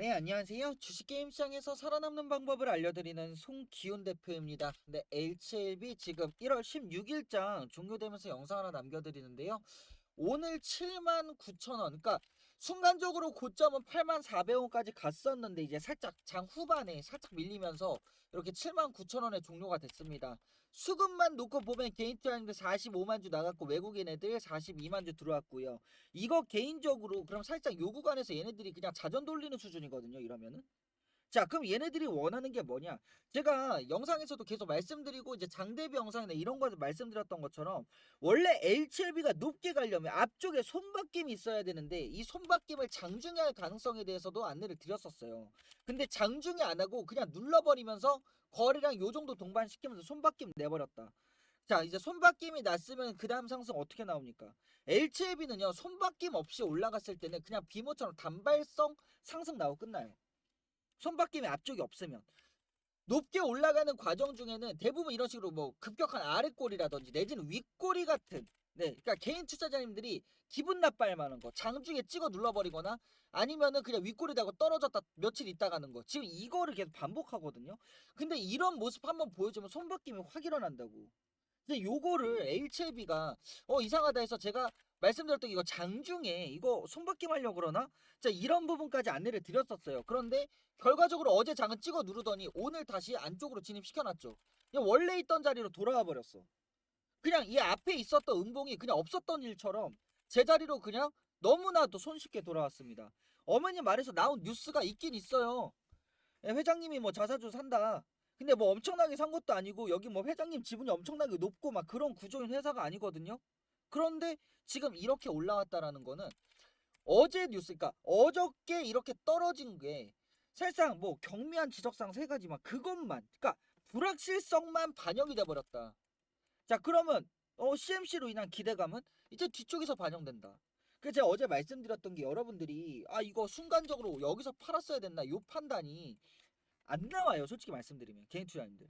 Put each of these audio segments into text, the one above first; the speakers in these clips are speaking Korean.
네, 안녕하세요. 주식게임 시장에서 살아남는 방법을 알려드리는 송기훈 대표입니다. 네, HLB 지금 1월 16일장 종료되면서 영상 하나 남겨드리는데요. 오늘 7만 9천 원, 그러니까 순간적으로 고점은 8만 400원까지 갔었는데 이제 살짝 장 후반에 살짝 밀리면서 이렇게 7만 9천 원에 종료가 됐습니다. 수급만 놓고 보면 개인 투자자들 45만 주 나갔고 외국인 애들 42만 주 들어왔고요. 이거 개인적으로 그럼 살짝 요 구간에서 얘네들이 그냥 자전 돌리는 수준이거든요. 이러면은. 자, 그럼 얘네들이 원하는 게 뭐냐? 제가 영상에서도 계속 말씀드리고 이제 장대비 영상이나 이런 거 말씀드렸던 것처럼 원래 HLB가 높게 가려면 앞쪽에 손바뀜이 있어야 되는데 이 손바뀜을 장중에 할 가능성에 대해서도 안내를 드렸었어요. 근데 장중에 안 하고 그냥 눌러버리면서 거래량 요 정도 동반시키면서 손바뀜 내버렸다. 자 이제 손바뀜이 났으면 그 다음 상승 어떻게 나옵니까? HLB는요 손바뀜 없이 올라갔을 때는 그냥 비모처럼 단발성 상승 나오고 끝나요. 손바뀜이 앞쪽이 없으면 높게 올라가는 과정 중에는 대부분 이런 식으로 뭐 급격한 아랫골이라든지 내지는 윗골이 같은 네, 그러니까 개인 투자자님들이 기분 나빠할 만한 거 장중에 찍어 눌러버리거나 아니면은 그냥 윗골이 되고 떨어졌다 며칠 있다 가는 거 지금 이거를 계속 반복하거든요. 근데 이런 모습 한번 보여주면 손바뀜이 확 일어난다고. 근데 요거를 HLB가 어 이상하다 해서 제가 말씀드렸던 이거 장중에 이거 손바뀜 하려고 그러나? 자 이런 부분까지 안내를 드렸었어요. 그런데 결과적으로 어제 장은 찍어 누르더니 오늘 다시 안쪽으로 진입시켜놨죠. 그냥 원래 있던 자리로 돌아와 버렸어. 그냥 이 앞에 있었던 음봉이 그냥 없었던 일처럼 제자리로 그냥 너무나도 손쉽게 돌아왔습니다. 어머니 말에서 나온 뉴스가 있긴 있어요. 예, 회장님이 뭐 자사주 산다. 근데 뭐 엄청나게 산 것도 아니고 여기 뭐 회장님 지분이 엄청나게 높고 막 그런 구조인 회사가 아니거든요. 그런데 지금 이렇게 올라왔다라는 거는 어제 뉴스, 그러니까 어저께 이렇게 떨어진 게 사실상 뭐 경미한 지적상 세 가지만 그것만, 그러니까 불확실성만 반영이 돼 버렸다. 자 그러면 어 CMC로 인한 기대감은 이제 뒤쪽에서 반영된다. 그래서 제가 어제 말씀드렸던 게 여러분들이 아 이거 순간적으로 여기서 팔았어야 됐나 요 판단이 안 나와요 솔직히 말씀드리면 개인 투자님들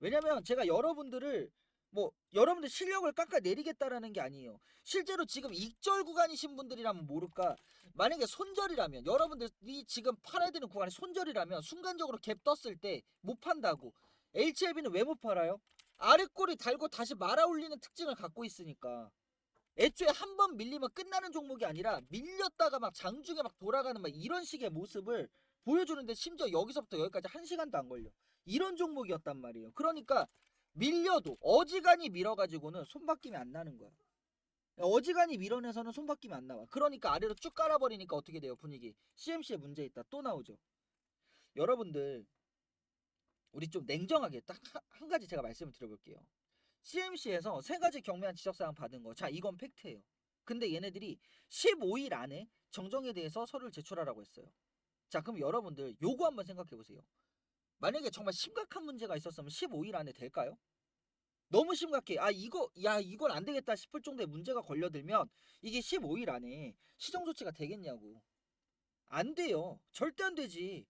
왜냐면 제가 여러분들을 뭐 여러분들 실력을 깎아내리겠다라는 게 아니에요 실제로 지금 익절 구간이신 분들이라면 모를까 만약에 손절이라면 여러분들이 지금 팔아야 되는 구간이 손절이라면 순간적으로 갭 떴을 때 못 판다고 HLB는 왜 못 팔아요? 아랫골이 달고 다시 말아 올리는 특징을 갖고 있으니까 애초에 한 번 밀리면 끝나는 종목이 아니라 밀렸다가 막 장중에 막 돌아가는 막 이런 식의 모습을 보여주는데 심지어 여기서부터 여기까지 한 시간도 안 걸려. 이런 종목이었단 말이에요. 그러니까 밀려도 어지간히 밀어가지고는 손바뀜이 안 나는 거야. 어지간히 밀어내서는 손바뀜이 안 나와. 그러니까 아래로 쭉 깔아버리니까 어떻게 돼요 분위기. CMC에 문제 있다. 또 나오죠. 여러분들 우리 좀 냉정하게 딱 한 가지 제가 말씀을 드려볼게요. CMC에서 세 가지 경미한 지적사항 받은 거. 자, 이건 팩트예요. 근데 얘네들이 15일 안에 정정에 대해서 서류를 제출하라고 했어요. 자, 그럼 여러분들 요거 한번 생각해 보세요. 만약에 정말 심각한 문제가 있었으면 15일 안에 될까요? 너무 심각해. 아, 이거, 야, 이건 안 되겠다 싶을 정도의 문제가 걸려들면 이게 15일 안에 시정 조치가 되겠냐고. 안 돼요. 절대 안 되지.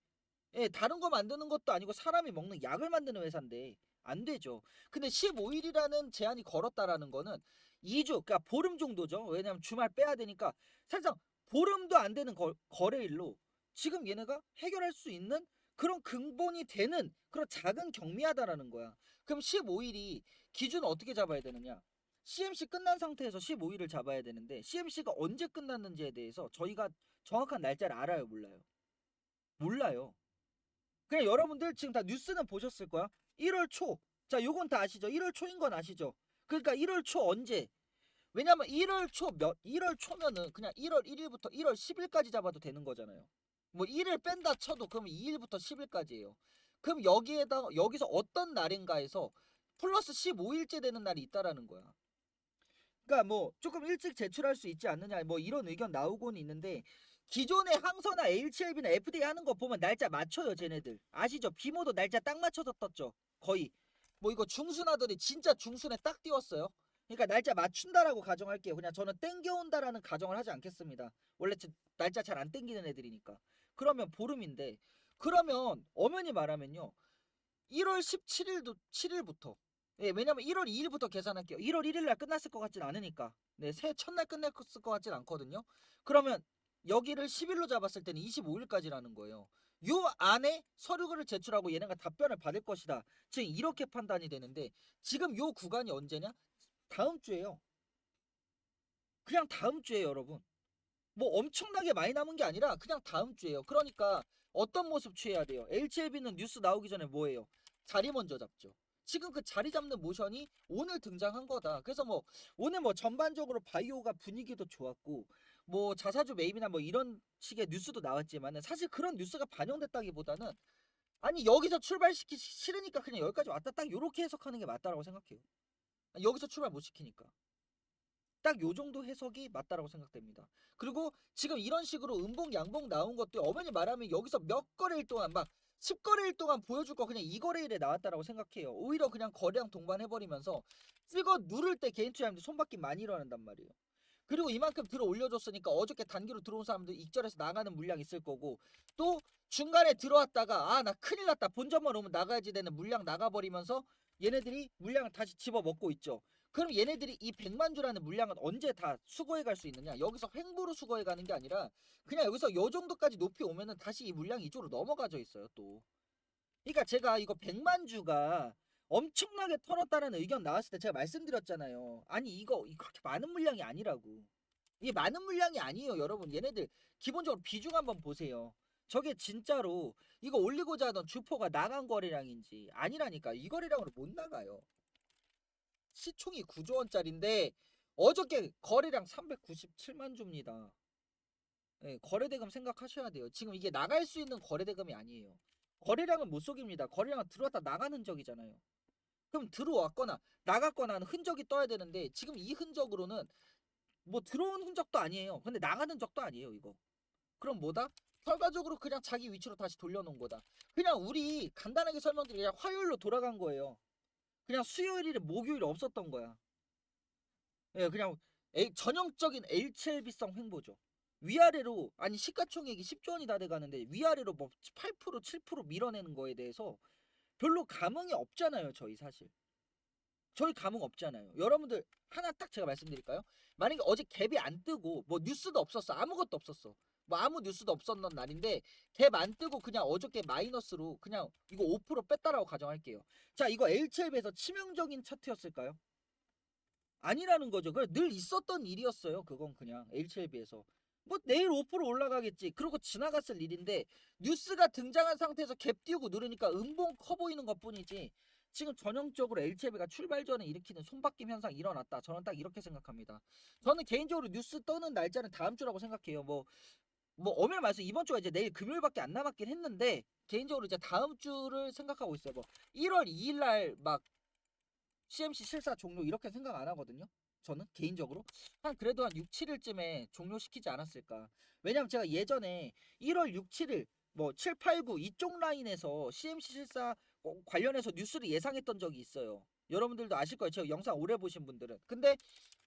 예, 다른 거 만드는 것도 아니고 사람이 먹는 약을 만드는 회사인데 안 되죠. 근데 15일이라는 제한이 걸었다라는 거는 2주, 그러니까 보름 정도죠. 왜냐면 주말 빼야 되니까 살짝 보름도 안 되는 거, 거래일로 지금 얘네가 해결할 수 있는 그런 근본이 되는 그런 작은 경미하다라는 거야. 그럼 15일이 기준 어떻게 잡아야 되느냐? CMC 끝난 상태에서 15일을 잡아야 되는데 CMC가 언제 끝났는지에 대해서 저희가 정확한 날짜를 알아요, 몰라요? 몰라요. 그냥 여러분들 지금 다 뉴스는 보셨을 거야. 1월 초. 자, 요건 다 아시죠? 1월 초인 건 아시죠? 그러니까 1월 초 언제? 왜냐면 1월 초 몇, 1월 초면은 그냥 1월 1일부터 1월 10일까지 잡아도 되는 거잖아요. 뭐 1일 뺀다 쳐도 그럼 2일부터 10일까지예요. 그럼 여기에다 여기서 어떤 날인가에서 플러스 15일째 되는 날이 있다라는 거야. 그러니까 뭐 조금 일찍 제출할 수 있지 않느냐 뭐 이런 의견 나오고는 있는데 기존의 항서나 HLB나 FDA 하는 거 보면 날짜 맞춰요 쟤네들 아시죠? 비모도 날짜 딱 맞춰서 떴죠 거의 뭐 이거 중순하더니 진짜 중순에 딱 띄웠어요 그러니까 날짜 맞춘다라고 가정할게요 그냥 저는 땡겨온다라는 가정을 하지 않겠습니다 원래 저- 날짜 잘 안 땡기는 애들이니까 그러면 보름인데 그러면 엄연히 말하면요 1월 17일도 7일부터 예, 왜냐면 1월 2일부터 계산할게요 1월 1일 날 끝났을 것 같진 않으니까 네, 새해 첫날 끝났을 것 같진 않거든요 그러면 여기를 10일로 잡았을 때는 25일까지라는 거예요. 요 안에 서류를 제출하고 얘네가 답변을 받을 것이다. 지금 이렇게 판단이 되는데 지금 요 구간이 언제냐? 다음 주에요. 그냥 다음 주에요, 여러분. 뭐 엄청나게 많이 남은 게 아니라 그냥 다음 주에요. 그러니까 어떤 모습 취해야 돼요? HLB는 뉴스 나오기 전에 뭐예요? 자리 먼저 잡죠. 지금 그 자리 잡는 모션이 오늘 등장한 거다. 그래서 뭐 오늘 뭐 전반적으로 바이오가 분위기도 좋았고 뭐 자사주 매입이나 뭐 이런 식의 뉴스도 나왔지만은 사실 그런 뉴스가 반영됐다기보다는 아니 여기서 출발시키기 싫으니까 그냥 여기까지 왔다 딱 요렇게 해석하는 게 맞다라고 생각해요. 아니, 여기서 출발 못 시키니까. 딱 요 정도 해석이 맞다라고 생각됩니다. 그리고 지금 이런 식으로 음봉 양봉 나온 것도 어머니 말하면 여기서 몇 거래일 동안 막 10거래일 동안 보여줄 거 그냥 2거래일에 나왔다라고 생각해요. 오히려 그냥 거래량 동반해버리면서 찍어 누를 때 개인 투자자들 손바뀜 많이 일어난단 말이에요. 그리고 이만큼 들어 올려줬으니까 어저께 단기로 들어온 사람들 익절해서 나가는 물량 있을 거고 또 중간에 들어왔다가 아 나 큰일 났다 본점만 오면 나가야지 되는 물량 나가버리면서 얘네들이 물량을 다시 집어먹고 있죠. 그럼 얘네들이 이 100만 주라는 물량은 언제 다 수거해 갈 수 있느냐? 여기서 횡보로 수거해 가는 게 아니라 그냥 여기서 요 정도까지 높이 오면은 다시 이 물량이 이쪽으로 넘어가져 있어요, 또. 그러니까 제가 이거 100만 주가 엄청나게 털었다는 의견 나왔을 때 제가 말씀드렸잖아요. 아니 이거 이 그렇게 많은 물량이 아니라고. 이게 많은 물량이 아니에요, 여러분. 얘네들 기본적으로 비중 한번 보세요. 저게 진짜로 이거 올리고자 하던 주포가 나간 거래량인지 아니라니까 이 거래량으로 못 나가요. 시총이 9조 원짜리인데 어저께 거래량 397만 주입니다. 예, 거래대금 생각하셔야 돼요. 지금 이게 나갈 수 있는 거래대금이 아니에요. 거래량은 못 속입니다. 거래량은 들어왔다 나가는 적이잖아요. 그럼 들어왔거나 나갔거나 하는 흔적이 떠야 되는데 지금 이 흔적으로는 뭐 들어온 흔적도 아니에요. 근데 나가는 적도 아니에요, 이거. 그럼 뭐다? 결과적으로 그냥 자기 위치로 다시 돌려놓은 거다. 그냥 우리 간단하게 설명드리면 화요일로 돌아간 거예요. 그냥 수요일이래 목요일 없었던 거야. 예, 그냥 에- 전형적인 HLB성 횡보죠. 위아래로 아니 시가총액이 10조 원이 다 돼가는데 위아래로 뭐 8% 7% 밀어내는 거에 대해서 별로 감흥이 없잖아요. 저희 사실. 저희 감흥 없잖아요. 여러분들 하나 딱 제가 말씀드릴까요? 만약에 어제 갭이 안 뜨고 뭐 뉴스도 없었어. 아무것도 없었어. 뭐 아무 뉴스도 없었던 날인데 갭 안 뜨고 그냥 어저께 마이너스로 그냥 이거 5% 뺐다라고 가정할게요. 자, 이거 HLB에서 치명적인 차트였을까요? 아니라는 거죠. 그늘 있었던 일이었어요. 그건 그냥 HLB에서. 뭐 내일 5% 올라가겠지. 그러고 지나갔을 일인데 뉴스가 등장한 상태에서 갭 띄우고 누르니까 음봉 커 보이는 것뿐이지. 지금 전형적으로 HLB가 출발 전에 일으키는 손바뀜 현상 일어났다. 저는 딱 이렇게 생각합니다. 저는 개인적으로 뉴스 떠는 날짜는 다음 주라고 생각해요. 뭐 뭐 엄밀히 말해서 이번 주가 이제 내일 금요일밖에 안 남았긴 했는데 개인적으로 이제 다음 주를 생각하고 있어요. 뭐 1월 2일 날 막 CMC 실사 종료 이렇게 생각 안 하거든요. 저는 개인적으로 한 그래도 한 6, 7일쯤에 종료시키지 않았을까. 왜냐면 제가 예전에 1월 6, 7일 뭐 7, 8, 9 이쪽 라인에서 CMC 실사 어, 관련해서 뉴스를 예상했던 적이 있어요. 여러분들도 아실 거예요. 제가 영상 오래 보신 분들은. 근데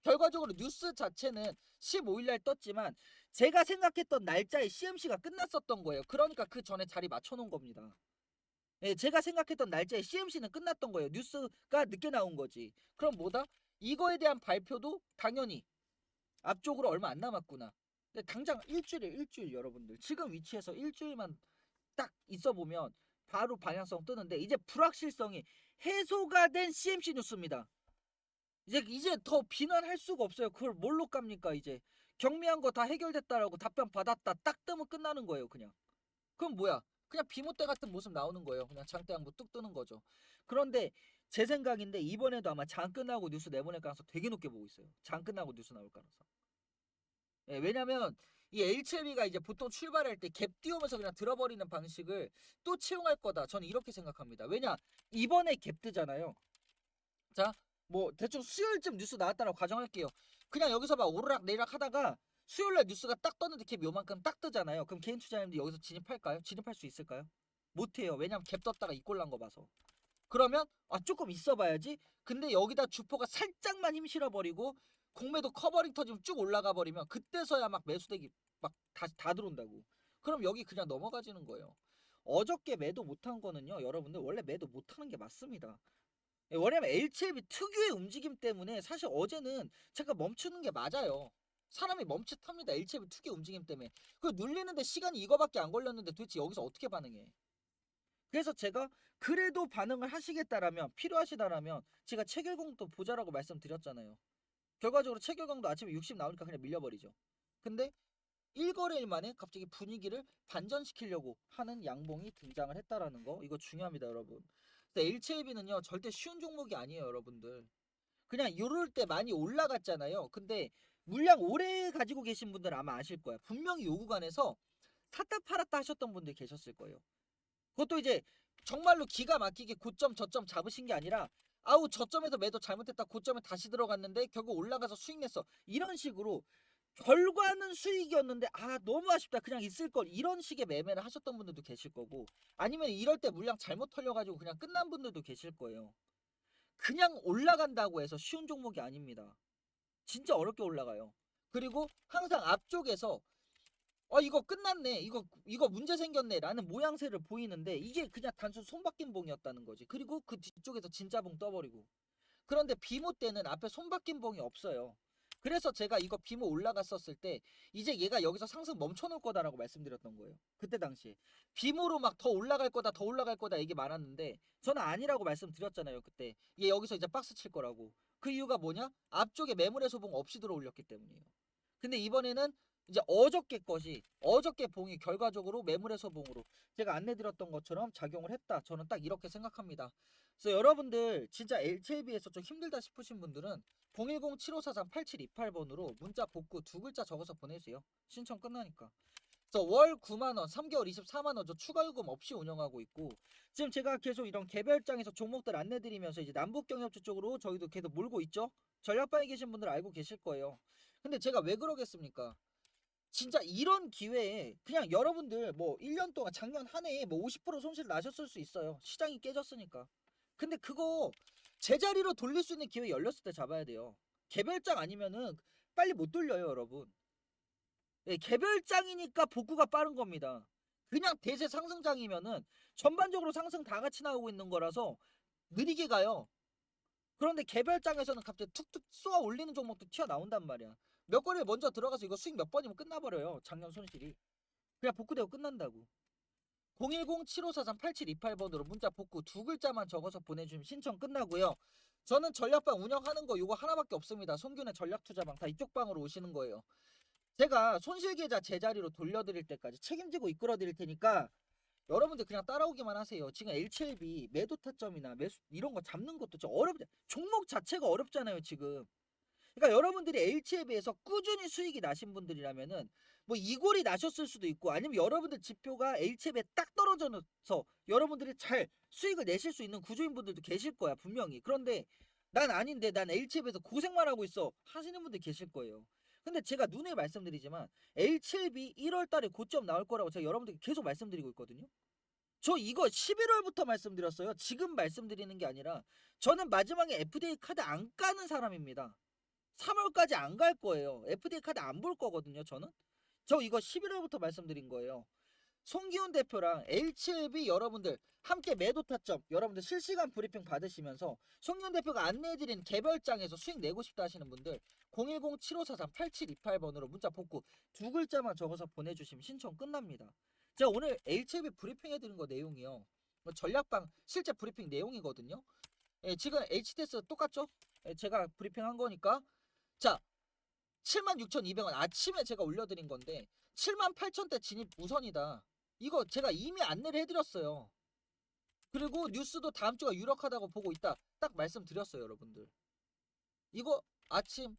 결과적으로 뉴스 자체는 15일 날 떴지만 제가 생각했던 날짜에 CMC가 끝났었던 거예요. 그러니까 그 전에 자리 맞춰 놓은 겁니다. 예, 제가 생각했던 날짜에 CMC는 끝났던 거예요. 뉴스가 늦게 나온 거지. 그럼 뭐다? 이거에 대한 발표도 당연히 앞쪽으로 얼마 안 남았구나. 근데 당장 일주일에 일주일 여러분들 지금 위치에서 일주일만 딱 있어 보면 바로 방향성 뜨는데 이제 불확실성이 해소가 된 CMC 뉴스입니다. 이제 이제 더 비난할 수가 없어요. 그걸 뭘로 깝니까 이제 경미한 거 다 해결됐다라고 답변 받았다 딱 뜨면 끝나는 거예요 그냥. 그럼 뭐야? 그냥 비모대 같은 모습 나오는 거예요. 그냥 장대 양보 뚝 뜨는 거죠. 그런데 제 생각인데 이번에도 아마 장 끝나고 뉴스 내보낼 가능성 되게 높게 보고 있어요. 장 끝나고 뉴스 나올 가능성. 예, 왜냐면 이 HLB가 이제 보통 출발할 때 갭 띄우면서 그냥 들어버리는 방식을 또 채용할 거다. 저는 이렇게 생각합니다. 왜냐 이번에 갭 뜨잖아요. 자, 뭐 대충 수요일쯤 뉴스 나왔다라고 가정할게요. 그냥 여기서 막 오르락 내리락 하다가 수요일날 뉴스가 딱 떴는데 갭 요만큼 딱 뜨잖아요. 그럼 개인 투자자님들 여기서 진입할까요? 진입할 수 있을까요? 못해요. 왜냐면 갭 떴다가 이 꼴 난 거 봐서. 그러면 아 조금 있어봐야지. 근데 여기다 주포가 살짝만 힘 실어버리고 공매도 커버링 터지면 쭉 올라가 버리면 그때서야 막 매수대기 막 다시 다 들어온다고. 그럼 여기 그냥 넘어가지는 거예요. 어저께 매도 못한 거는요, 여러분들 원래 매도 못하는 게 맞습니다. 예, 왜냐면 HLB 특유의 움직임 때문에 사실 어제는 제가 멈추는 게 맞아요. 사람이 멈칫합니다. HLB 투기 움직임 때문에. 그 눌리는데 시간이 이거밖에 안 걸렸는데 도대체 여기서 어떻게 반응해? 그래서 제가 그래도 반응을 하시겠다라면 필요하시다라면 제가 체결공도 보자라고 말씀드렸잖아요. 결과적으로 체결공도 아침에 60 나오니까 그냥 밀려버리죠. 근데 1거래일 만에 갑자기 분위기를 반전시키려고 하는 양봉이 등장을 했다라는 거 이거 중요합니다 여러분. HLB는요 절대 쉬운 종목이 아니에요 여러분들. 그냥 요럴 때 많이 올라갔잖아요. 근데 물량 오래 가지고 계신 분들은 아마 아실 거예요. 분명히 요 구간에서 샀다 팔았다 하셨던 분들 계셨을 거예요. 그것도 이제 정말로 기가 막히게 고점 저점 잡으신 게 아니라 아우 저점에서 매도 잘못했다 고점에 다시 들어갔는데 결국 올라가서 수익 냈어 이런 식으로 결과는 수익이었는데 아 너무 아쉽다. 그냥 있을 걸. 이런 식의 매매를 하셨던 분들도 계실 거고 아니면 이럴 때 물량 잘못 털려가지고 그냥 끝난 분들도 계실 거예요. 그냥 올라간다고 해서 쉬운 종목이 아닙니다. 진짜 어렵게 올라가요. 그리고 항상 앞쪽에서 어 이거 끝났네. 이거 이거 문제 생겼네. 라는 모양새를 보이는데 이게 그냥 단순 손바뀐 봉이었다는 거지. 그리고 그 뒤쪽에서 진짜 봉 떠버리고. 그런데 비모 때는 앞에 손바뀐 봉이 없어요 그래서 제가 이거 비모 올라갔었을 때 이제 얘가 여기서 상승 멈춰놓을 거다라고 말씀드렸던 거예요 그때 당시에. 비모로 막 더 올라갈 거다 더 올라갈 거다 얘기 많았는데 저는 아니라고 말씀드렸잖아요 그때. 얘 여기서 이제 박스 칠 거라고. 그 이유가 뭐냐? 앞쪽에 매물의 소봉 없이 들어올렸기 때문이에요. 근데 이번에는 이제 어저께 것이 어저께 봉이 결과적으로 매물의 소봉으로 제가 안내드렸던 것처럼 작용을 했다. 저는 딱 이렇게 생각합니다. 그래서 여러분들 진짜 LTLB에서 좀 힘들다 싶으신 분들은 010-7543-8728번으로 문자 복구 두 글자 적어서 보내주세요. 신청 끝나니까. 그래서 월 9만원, 3개월 24만원 저 추가 요금 없이 운영하고 있고 지금 제가 계속 이런 개별장에서 종목들 안내드리면서 이제 남북경협주 쪽으로 저희도 계속 몰고 있죠. 전략방에 계신 분들 알고 계실 거예요. 근데 제가 왜 그러겠습니까? 진짜 이런 기회에 그냥 여러분들 뭐 1년 동안 작년 한 해에 뭐 50% 손실 나셨을 수 있어요. 시장이 깨졌으니까. 근데 그거 제자리로 돌릴 수 있는 기회 열렸을 때 잡아야 돼요. 개별장 아니면은 빨리 못 돌려요, 여러분. 예, 개별장이니까 복구가 빠른 겁니다. 그냥 대세 상승장이면은 전반적으로 상승 다 같이 나오고 있는 거라서 느리게 가요. 그런데 개별장에서는 갑자기 툭툭 쏘아 올리는 종목도 튀어나온단 말이야. 몇 거리에 먼저 들어가서 이거 수익 몇 번이면 끝나버려요. 작년 손실이. 그냥 복구되고 끝난다고. 010-7543-8728번으로 문자 복구 두 글자만 적어서 보내주시면 신청 끝나고요. 저는 전략방 운영하는 거 이거 하나밖에 없습니다. 송균의 전략투자방 다 이쪽 방으로 오시는 거예요. 제가 손실계좌 제자리로 돌려드릴 때까지 책임지고 이끌어드릴 테니까 여러분들 그냥 따라오기만 하세요. 지금 LCLB 매도 타점이나 매수 이런 거 잡는 것도 좀 어렵. 종목 자체가 어렵잖아요 지금. 그러니까 여러분들이 LCLB에서 꾸준히 수익이 나신 분들이라면은 뭐 이골이 나셨을 수도 있고 아니면 여러분들 지표가 HF에 딱 떨어져서 여러분들이 잘 수익을 내실 수 있는 구조인 분들도 계실 거야 분명히 그런데 난 아닌데 난 HF에서 고생만 하고 있어 하시는 분들 계실 거예요 근데 제가 눈에 말씀드리지만 L7B 1월 달에 고점 나올 거라고 제가 여러분들께 계속 말씀드리고 있거든요. 저 이거 11월부터 말씀드렸어요. 지금 말씀드리는 게 아니라 저는 마지막에 FDA 카드 안 까는 사람입니다. 3월까지 안 갈 거예요. FDA 카드 안 볼 거거든요 저는. 저 이거 11월부터 말씀드린 거예요. 송기훈 대표랑 L7B 여러분들 함께 매도 타점 여러분들 실시간 브리핑 받으시면서 송기훈 대표가 안내해드린 개별장에서 수익 내고 싶다 하시는 분들 010-7543-8728번으로 문자 복구 두 글자만 적어서 보내주시면 신청 끝납니다. 제가 오늘 L7B 브리핑 해드린 거 내용이요. 뭐 전략방 실제 브리핑 내용이거든요. 예, 지금 HTS 똑같죠? 예, 제가 브리핑 한 거니까 자 76,200원 아침에 제가 올려드린 건데 78,000대 진입 우선이다. 이거 제가 이미 안내를 해드렸어요. 그리고 뉴스도 다음 주가 유력하다고 보고 있다. 딱 말씀드렸어요, 여러분들. 이거 아침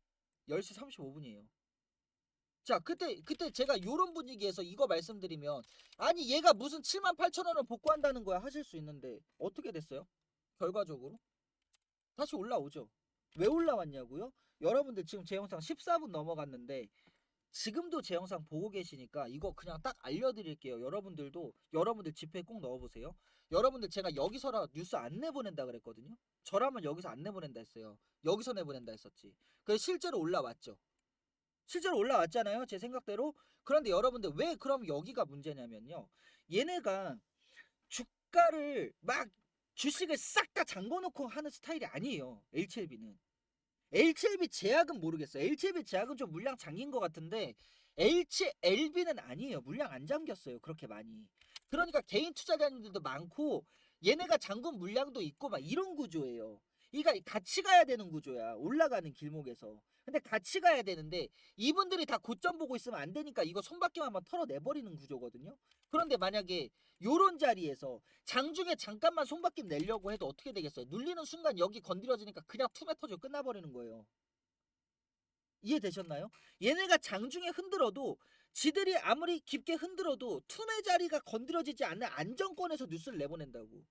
10시 35분이에요. 자, 그때 그때 제가 요런 분위기에서 이거 말씀드리면 아니 얘가 무슨 78,000원을 복구한다는 거야 하실 수 있는데 어떻게 됐어요? 결과적으로 다시 올라오죠. 왜 올라왔냐고요? 여러분들 지금 제 영상 14분 넘어갔는데 지금도 제 영상 보고 계시니까 이거 그냥 딱 알려드릴게요. 여러분들도 여러분들 지표에 꼭 넣어보세요. 여러분들 제가 여기서라 뉴스 안 내보낸다 그랬거든요. 저라면 여기서 안 내보낸다 했어요. 여기서 내보낸다 했었지. 그래서 실제로 올라왔죠. 실제로 올라왔잖아요. 제 생각대로. 그런데 여러분들 왜 그럼 여기가 문제냐면요. 얘네가 주가를 막 주식을 싹 다 잠궈놓고 하는 스타일이 아니에요. HLB는. L7B 제약은 모르겠어요. L7B 제약은 좀 물량 잠긴 것 같은데 L7LB는 아니에요. 물량 안 잠겼어요. 그렇게 많이. 그러니까 개인 투자자님들도 많고 얘네가 잠근 물량도 있고 막 이런 구조예요. 그러니까 같이 가야 되는 구조야. 올라가는 길목에서. 근데 같이 가야 되는데 이분들이 다 고점 보고 있으면 안 되니까 이거 손바퀴만 한번 털어내버리는 구조거든요. 그런데 만약에 요런 자리에서 장중에 잠깐만 손바뀜 내려고 해도 어떻게 되겠어요? 눌리는 순간 여기 건드려지니까 그냥 투매 터져 끝나버리는 거예요. 이해되셨나요? 얘네가 장중에 흔들어도 지들이 아무리 깊게 흔들어도 투매 자리가 건드려지지 않는 안정권에서 뉴스를 내보낸다고.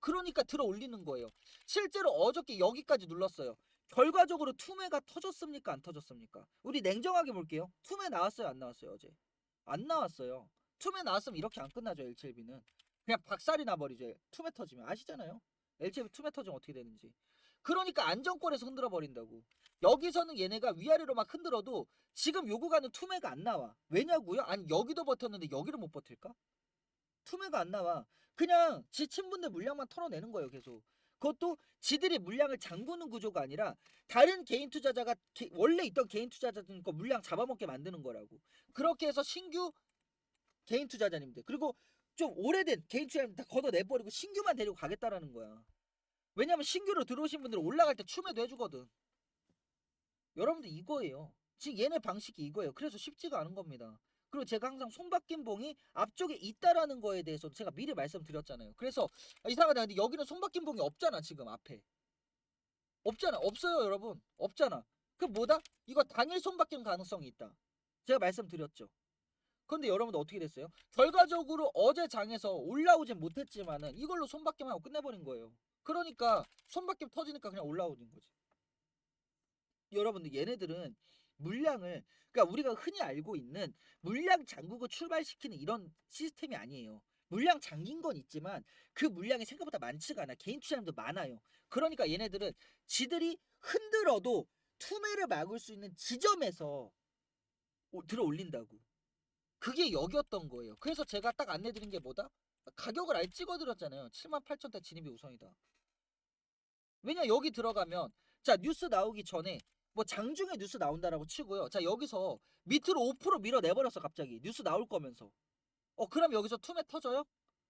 그러니까 들어 올리는 거예요. 실제로 어저께 여기까지 눌렀어요. 결과적으로 투매가 터졌습니까? 안 터졌습니까? 우리 냉정하게 볼게요. 투매 나왔어요? 안 나왔어요? 어제? 안 나왔어요. 투매 나왔으면 이렇게 안 끝나죠. L7B는. 그냥 박살이 나버리죠. 투매 터지면. 아시잖아요? L7B 투매 터지면 어떻게 되는지. 그러니까 안정권에서 흔들어 버린다고. 여기서는 얘네가 위아래로 막 흔들어도 지금 요 구간은 투매가 안 나와. 왜냐고요? 아니 여기도 버텼는데 여기를 못 버틸까? 투매가 안 나와. 그냥 지 친 분들 물량만 털어내는 거예요, 계속. 그것도 지들이 물량을 잠그는 구조가 아니라 다른 개인 투자자가 개- 원래 있던 개인 투자자들 거 물량 잡아먹게 만드는 거라고. 그렇게 해서 신규 개인 투자자님들 그리고 좀 오래된 개인 투자자님 다 걷어내버리고 신규만 데리고 가겠다라는 거야. 왜냐면 신규로 들어오신 분들은 올라갈 때 추매도 해주거든. 여러분들 이거예요. 지금 얘네 방식이 이거예요. 그래서 쉽지가 않은 겁니다. 그리고 제가 항상 손바뀐 봉이 앞쪽에 있다라는 거에 대해서 제가 미리 말씀드렸잖아요. 그래서 아, 이상하다. 근데 여기는 손바뀐 봉이 없잖아 지금 앞에. 없잖아. 없어요 여러분. 없잖아. 그 뭐다? 이거 당일 손바뀐 가능성이 있다. 제가 말씀드렸죠. 그런데 여러분들 어떻게 됐어요? 결과적으로 어제 장에서 올라오진 못했지만은 이걸로 손바뀜 하고 끝내버린 거예요. 그러니까 손바뀜 터지니까 그냥 올라오는 거지. 여러분들 얘네들은 물량을 그러니까 우리가 흔히 알고 있는 물량 잠그고 출발시키는 이런 시스템이 아니에요. 물량 잠긴 건 있지만 그 물량이 생각보다 많지가 않아. 개인 투자자님도 많아요. 그러니까 얘네들은 지들이 흔들어도 투매를 막을 수 있는 지점에서 오- 들어 올린다고. 그게 여기였던 거예요. 그래서 제가 딱 안내드린 게 뭐다? 가격을 아예 찍어드렸잖아요. 78,000대 진입이 우선이다. 왜냐 여기 들어가면 자 뉴스 나오기 전에 뭐 장중에 뉴스 나온다라고 치고요. 자 여기서 밑으로 5% 밀어내버렸어 갑자기 뉴스 나올 거면서. 어 그럼 여기서 투매 터져요?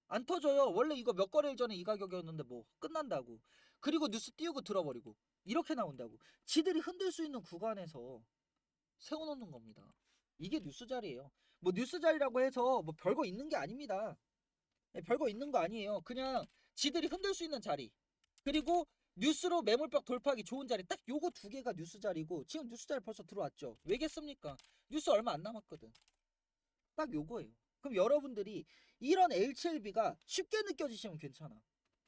안 터져요. 원래 이거 몇 거래일 전에 이 가격이었는데 뭐 끝난다고. 그리고 뉴스 띄우고 들어버리고 이렇게 나온다고. 지들이 흔들 수 있는 구간에서 세워놓는 겁니다. 이게 뉴스 자리예요. 뭐 뉴스 자리라고 해서 뭐 별거 있는 게 아닙니다. 네, 별거 있는 거 아니에요. 그냥 지들이 흔들 수 있는 자리. 그리고 뉴스로 매물벽 돌파하기 좋은 자리 딱 요거 두 개가 뉴스 자리고 지금 뉴스 자리 벌써 들어왔죠. 왜겠습니까? 뉴스 얼마 안 남았거든. 딱 요거예요. 그럼 여러분들이 이런 L7B가 쉽게 느껴지시면 괜찮아.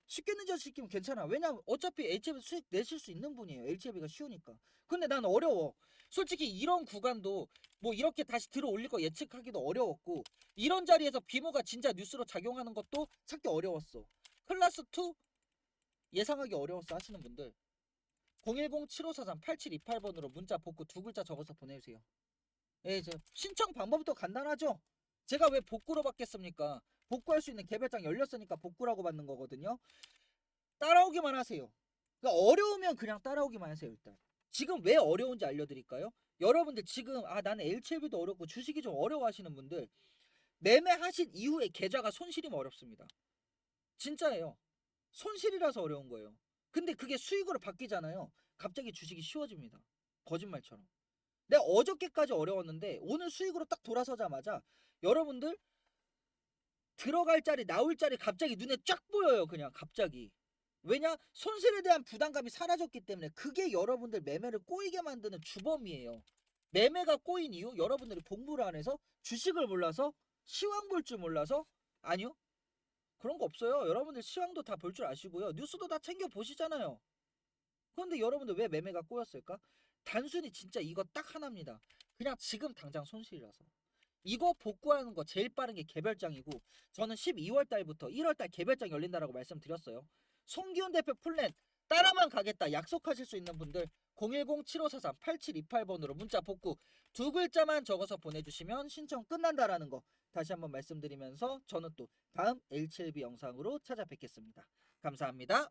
쉽게 느껴지시면 괜찮아. 왜냐면 어차피 L7B 수익 내실 수 있는 분이에요. L7B가 쉬우니까. 근데 난 어려워. 솔직히 이런 구간도 뭐 이렇게 다시 들어 올릴 거 예측하기도 어려웠고 이런 자리에서 비모가 진짜 뉴스로 작용하는 것도 찾기 어려웠어. 클래스 2 예상하기 어려웠어 하시는 분들 010-7543-8728번으로 문자 복구 두 글자 적어서 보내주세요. 예, 이제 신청 방법도 간단하죠. 제가 왜 복구로 받겠습니까? 복구할 수 있는 개별장 열렸으니까 복구라고 받는 거거든요. 따라오기만 하세요. 그러니까 어려우면 그냥 따라오기만 하세요 일단. 지금 왜 어려운지 알려드릴까요? 여러분들 지금 아 나는 L7B도 어렵고 주식이 좀 어려워하시는 분들 매매하신 이후에 계좌가 손실이면 어렵습니다. 진짜예요. 손실이라서 어려운 거예요. 근데 그게 수익으로 바뀌잖아요. 갑자기 주식이 쉬워집니다. 거짓말처럼. 내가 어저께까지 어려웠는데 오늘 수익으로 딱 돌아서자마자 여러분들 들어갈 자리 나올 자리 갑자기 눈에 쫙 보여요. 그냥 갑자기. 왜냐? 손실에 대한 부담감이 사라졌기 때문에 그게 여러분들 매매를 꼬이게 만드는 주범이에요. 매매가 꼬인 이유 여러분들이 공부를 안 해서 주식을 몰라서 시황 볼 줄 몰라서 아니요. 그런 거 없어요. 여러분들 시황도 다 볼 줄 아시고요. 뉴스도 다 챙겨 보시잖아요. 그런데 여러분들 왜 매매가 꼬였을까? 단순히 진짜 이거 딱 하나입니다. 그냥 지금 당장 손실이라서. 이거 복구하는 거 제일 빠른 게 개별장이고 저는 12월 달부터 1월 달 개별장 열린다라고 말씀드렸어요. 송기훈 대표 플랜 따라만 가겠다 약속하실 수 있는 분들 010-7543-8728번으로 문자 복구 두 글자만 적어서 보내주시면 신청 끝난다라는 거 다시 한번 말씀드리면서 저는 또 다음 L7B 영상으로 찾아뵙겠습니다. 감사합니다.